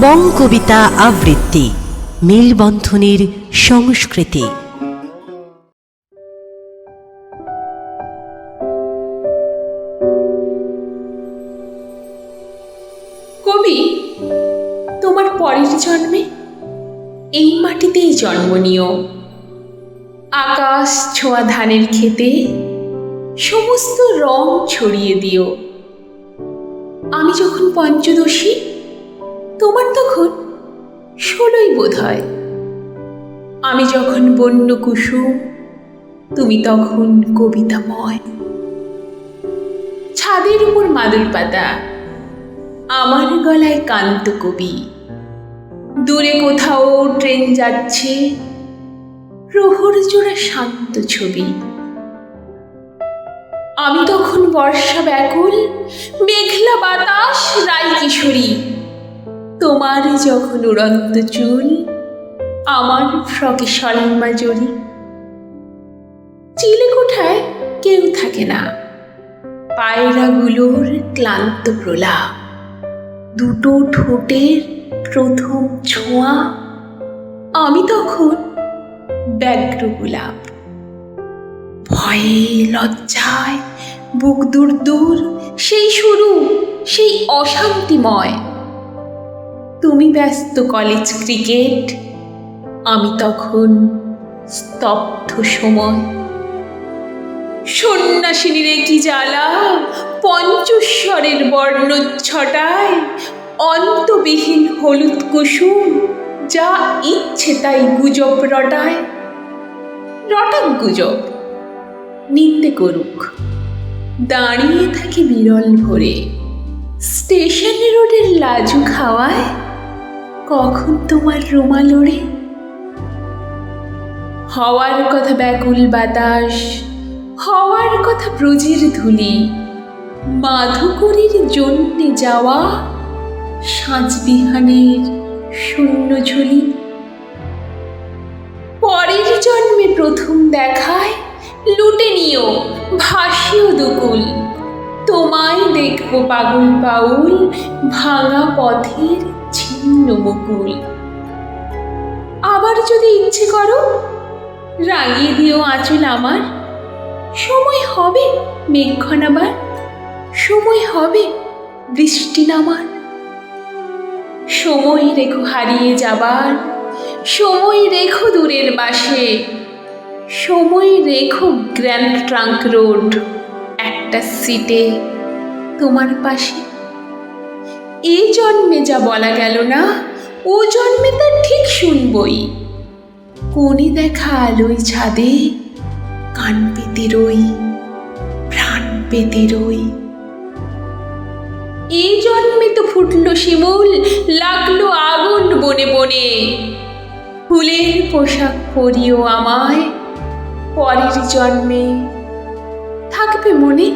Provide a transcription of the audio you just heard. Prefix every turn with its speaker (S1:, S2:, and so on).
S1: বং কবিতা আবৃত্তি, মেলবন্ধনের সংস্কৃতি।
S2: কবি, তোমার পরের জন্মে এই মাটিতেই জন্ম নিও। আকাশ ছোঁয়া ধানের খেতে সমস্ত রং ছড়িয়ে দিও। আমি যখন পঞ্চদশী তোমার তখন ষোলোই বোধ হয়। আমি যখন বন্য কুসুম তুমি তখন কবিতাময়। ছাদের উপর মাদুর পাতা, আমার গলায় কান্ত কবি। দূরে কোথাও ট্রেন যাচ্ছে, প্রহর জোড়া শান্ত ছবি। আমি তখন বর্ষা ব্যাকুল, মেঘলা বাতাস রাই কিশোরী তোমার যখন উড়ন্ত চুল, আমার ফ্রকে সলমা জড়ি চিলে কোঠায় কেউ থাকে না। পায়রাগুলোর ক্লান্ত প্রলাপ। দুটো ঠোঁটের প্রথম ছোঁয়া। আমি তখন ব্যগ্র গোলাপ। ভয়ে লজ্জায় বুক দূর দূর সেই শুরু, সেই অশান্তিময়। তুমি ব্যস্ত কলেজ ক্রিকেট আমি তখন স্তব্ধ সময়। সন্ন্যাসিনীর কি জ্বালা, পঞ্চস্বরের বর্ণ ছটায় অন্তবিহীন হলুদ কুসুম, যা ইচ্ছে তাই গুজব রটায়। রটাক গুজব নিন্দে করুক। দাঁড়িয়ে থাকি বিরল ভরে, স্টেশন রোডের লাজু খাওয়ায় কখন তোমার রুমাল ওড়ে? হওয়ার কথা ব্যাকুল বাতাস, হওয়ার কথা ব্রজের ধুলি। মাধুকরীর জন্যে যাওয়া সাজবিহানের শূন্য ঝুলি। পরের জন্মে প্রথম দেখায় লুটে নিও ভাসিও দুকুল। তোমায় দেখব পাগল পাউল ভাঙা পথের ছিন্ন মুকুল আবার যদি ইচ্ছে করো রাগিয়ে দিও আঁচল আমার। সময় হবে মেঘক্ষণ আবার। সময় হবে বৃষ্টি নামার। সময় রেখো হারিয়ে যাবার। সময় রেখো দূরের বাসে। সময় রেখো গ্র্যান্ড ট্রাঙ্ক রোড। একটা সিটে তোমার পাশে। এই জন্মে যা বলা গেল না, ও জন্মে তা ঠিক শুনবই। কোণে দেখা আলোয় ছাদে, কান পেতে রই, প্রাণ পেতে রই। এই জন্মে তো ফুটলো শিমুল, লাগল আগুন বনে বনে। ফুলের পোশাক পরিও আমায়, পরের জন্মে থাকবে মনে